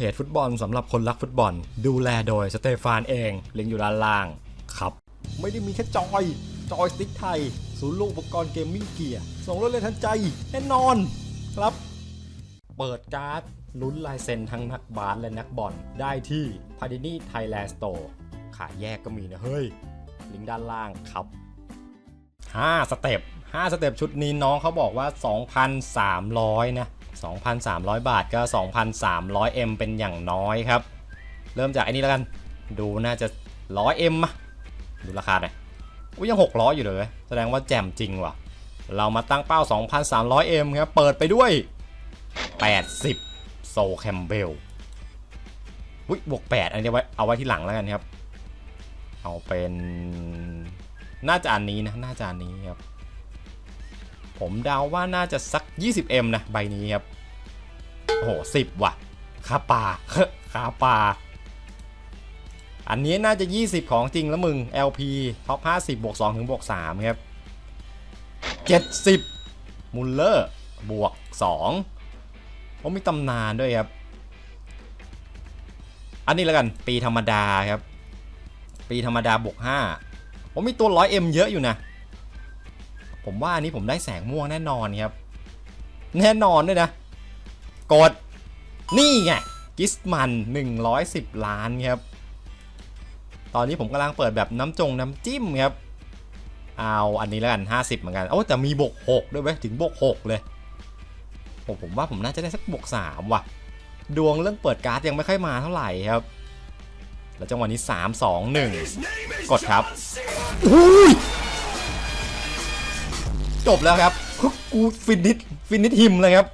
เพจฟุตบอลสำหรับคนรักฟุตบอล ดูแลโดยสเตฟานเองลิงก์อยู่ด้านล่างครับ ไม่ได้มีแค่จอย จอยสติ๊กไทย ศูนย์รวมอุปกรณ์เกมมิ่งเกียร์ส่งรถเลยทันใจแน่นอนครับ เปิดการ์ดลุ้นลายเซ็นทั้งนักบาสและนักบอลได้ที่ p a d i n i Thailand Store ขายแยกก็มีนะเฮ้ย ลิงก์ด้านล่างครับ 5 สเต็ป5สเต็ปชุดนี้น้องเขาบอกว่า 2,300 นะ 2,300 บาทก็ 2,300 M เป็นอย่างน้อยครับ เริ่มจากไอ้นี้แล้วกัน ดูน่าจะ 100 M มะดูราคาหน่อยอุ้ยยัง 600 อยู่เลย แสดงว่าแจ่มจริงว่ะ เรามาตั้งเป้า 2,300 M ครับ เปิดไปด้วย 80 โซแคมเบลอุ้ยบวก 8 อันนี้ไว้เอาไว้ที่หลังแล้วกันครับ เอาเป็น น่าจะอันนี้นะ น่าจะอันนี้ครับ ผมเดาว่าน่าจะสัก 20M นะใบนี้ครับ โอ้โห10ว่ะคาปาคาปา อันนี้น่าจะ 20 ของจริงแล้วมึง LP ท็อป50บวก2ถึงบวก3ครับ 70 มุลเลอร์ บวก2ผมมีตำนานด้วยครับ อันนี้แล้วกันปีธรรมดาครับ ปีธรรมดาบวก5ผมมีตัว 100M เยอะอยู่นะ ผมว่าอันนี้ผมได้แสงม่วงแน่นอนครับ แน่นอนด้วยนะ กด นี่ไงกิสมัน 110 ล้านครับ ตอนนี้ผมกำลังเปิดแบบน้ำจงน้ำจิ้มครับ เอาอันนี้แล้วกัน 50 เหมือนกัน โอ้แต่มีบวก6 ด้วยเว้ยถึงบวก6 เลยผมผมว่าผมน่าจะได้สักบวก3ว่ะ ดวงเรื่องเปิดการ์ดยังไม่ค่อยมาเท่าไหร่ครับ แล้วจังหวะนี้ 3 2 1 กดครับอุ้ย จบแล้วครับกูฟินิชฟินิชฮิมเลยครับ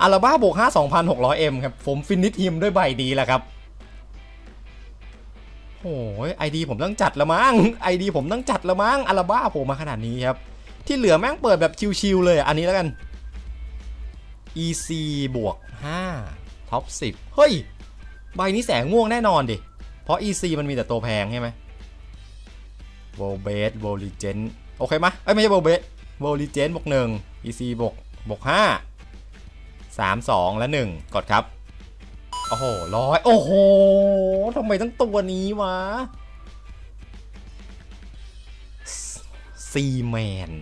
อาราบ้าบวก5 2,600 M ครับ ผมฟินิชฮิมด้วยใบดีแล้วครับโอ้ยไอดีผมต้องจัดละมั้งไอดีผมต้องจัดละมั้งอาราบ้าผมมาขนาดนี้ครับ ที่เหลือแม่งเปิดแบบชิวๆเลยอันนี้แล้วกัน EC บวก5ท็อป10 เฮ้ย ใบนี้แสงม่วงแน่นอนดิ เพราะ EC มันมีแต่ตัวแพงใช่ไหม v o l b a s e v o l i g e n โอเคไหมเอ้ยไม่ใช่ v o l b a s e v o l i g e n บวก1 EC บวกบวก5 3 2และ1กดครับ โอ้โหร้อยโอ้โหทำไมต้องตัวนี้วะซีแมน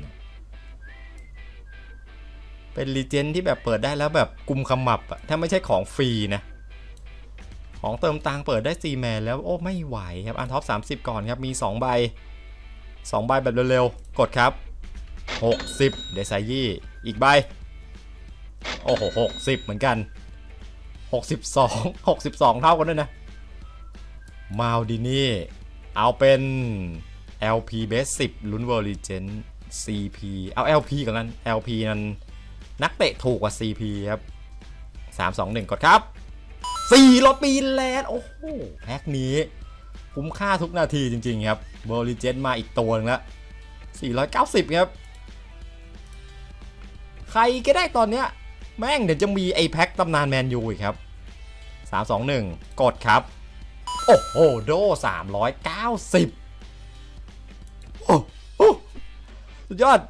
เป็นรีเจนที่แบบเปิดได้แล้วแบบกุมขมับอะถ้าไม่ใช่ของฟรีนะ ของเติมตังเปิดได้ซีแมนแล้วโอ้ไม่ไหวครับอันท็อป30 ก่อนครับ มี 2 ใบ 2ใบแบบเร็วๆ กดครับ 60 เดซายี่ อีกใบ โอ้โห60 เหมือนกัน 62 62 เท่ากันด้วยนะ มาดินี่ เอาเป็น LP Base 10ลุ้น World Legend CP เอา LP ก่อนนั้น LP นั้นนักเตะถูกกว่า CP ครับ 3 2 1 กดครับ4รถปีแลนด์โอ้โหแพ็คนี้ คุ้มค่าทุกนาทีจริง ๆ ครับ World Legend มาอีกตัวนึงละ490 ครับ ใครก็ได้ตอนเนี้ย แม่งเดี๋ยวจะมีไอแพ็คตำนานแมนยูอีกครับ 3 2 1 กดครับ โอ้โห โด 390 โอ้โหสุดยอด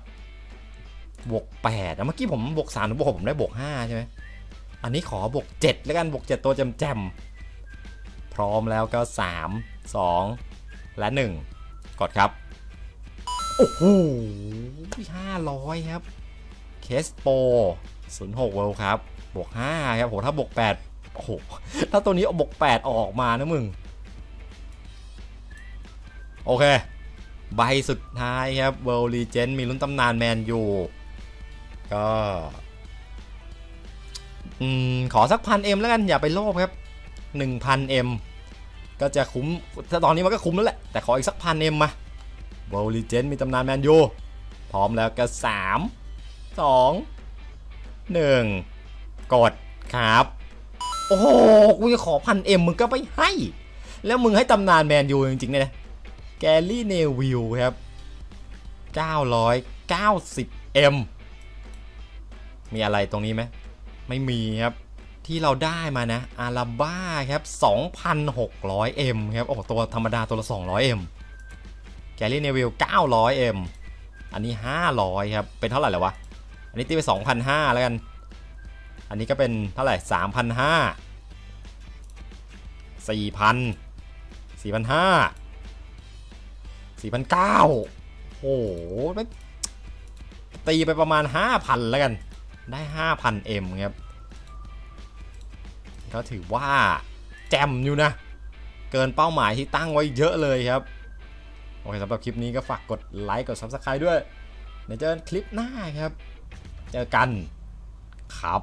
บวก8นะเมื่อกี้ผมบวก3หรือบวกผมได้บวก5ใช่ไหมอันนี้ขอบวก7แล้วกันบวก7ตัวแจมๆพร้อมแล้วก็ 3 2 และ 1 กดครับ โอ้โห500ครับ เคสโป06เวลครับ บวก5ครับ โห ถ้าบวก8โอ้โห ถ้าตัวนี้เอาบวก8ออกมานะมึง โอเค ใบสุดท้ายครับ World Legend มีลุ้นตำนานแมนยูก็อืมขอสักพันเอ็มแล้วกัน อย่าไปโลภครับ1,000เอ็ม ก็จะคุ้มถ้าตอนนี้มันก็คุ้มแล้วแหละ แต่ขออีกสักพันเอ็มมา World Legend มีตำนานแมนยูพร้อมแล้วก็ 3 2 1 กดครับ โอ้โหกูจะขอพันเอ็มมึงก็ไม่ให้ แล้วมึงให้ตำนานแมนยูจริงๆเนี่ยนะแกลลี่เนวิลครับ 990M มีอะไรตรงนี้ไหม ไม่มีครับ ที่เราได้มานะอาราบ้าครับ 2,600M ครับ โอ้ตัวธรรมดาตัวละ 200M แกลลี่เนวิล 900M อันนี้ 500 ครับ เป็นเท่าไหร่แล้ววะ อันนี้ตีไป 2,500 แล้วกัน อันนี้ก็เป็นเท่าไหร่ 3,500สี่พันสี่พันห้าสี่พันเก้าโอ้โหตีไปประมาณห้าพันแล้วกัน ได้ห้าพันเอ็มครับ ก็ถือว่าแจมอยู่นะ เกินเป้าหมายที่ตั้งไว้เยอะเลยครับ โอเคสำหรับคลิปนี้ก็ฝากกดไลค์กด Subscribe ด้วยเดี๋ยวเจอกันคลิปหน้าครับ เจอกันครับ